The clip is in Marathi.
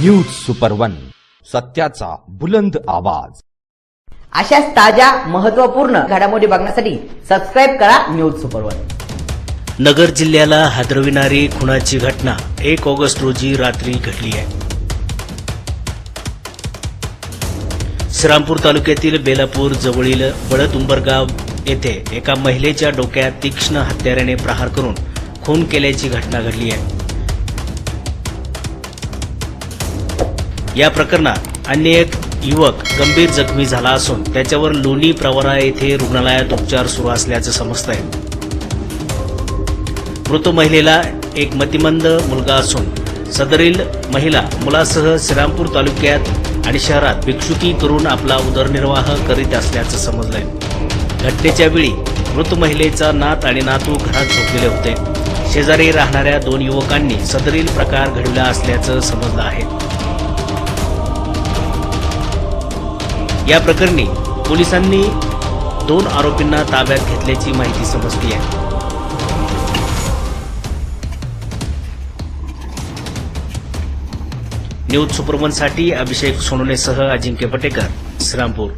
न्यूज सुपर वन सत्याचा बुलंद आवाज. अशाच ताज्या महत्त्वपूर्ण घडामोडी बघण्यासाठी सबस्क्राईब करा न्यूज सुपर वन नगर जिल्ह्याला हादरविणारी खुनाची घटना. एक ऑगस्ट रोजी रात्री घडली आहे. श्रीरामपूर तालुक्यातील बेलापूर जवळील बळद उंबरगाव येथे एका महिलेच्या डोक्यात तीक्ष्ण हत्याराने प्रहार करून खून केल्याची घटना घडली आहे. या प्रकरणात अन्य एक युवक गंभीर जखमी झाला असून त्याच्यावर लोणी प्रवरा येथे रुग्णालयात उपचार सुरू असल्याचं समजत आहे मृत महिलेला एक मतिमंद मुलगा असून सदरील महिला मुलासह श्रीरामपूर तालुक्यात आणि शहरात भिक्षुकी करून आपला उदरनिर्वाह करीत असल्याचं समजलंय. घटनेच्या वेळी मृत महिलेचा नात आणि नातू घरात झोपलेले होते. शेजारी राहणाऱ्या दोन युवकांनी सदरील प्रकार घडला असल्याचं समजलं आहे. या प्रकरणी पोलिसांनी दोन आरोपींना ताब्यात घेतल्याची माहिती समजली आहे. न्यूज सुपरवनसाठी अभिषेक सोनोनेसह अजिंक्य पटेकर श्रीरामपूर.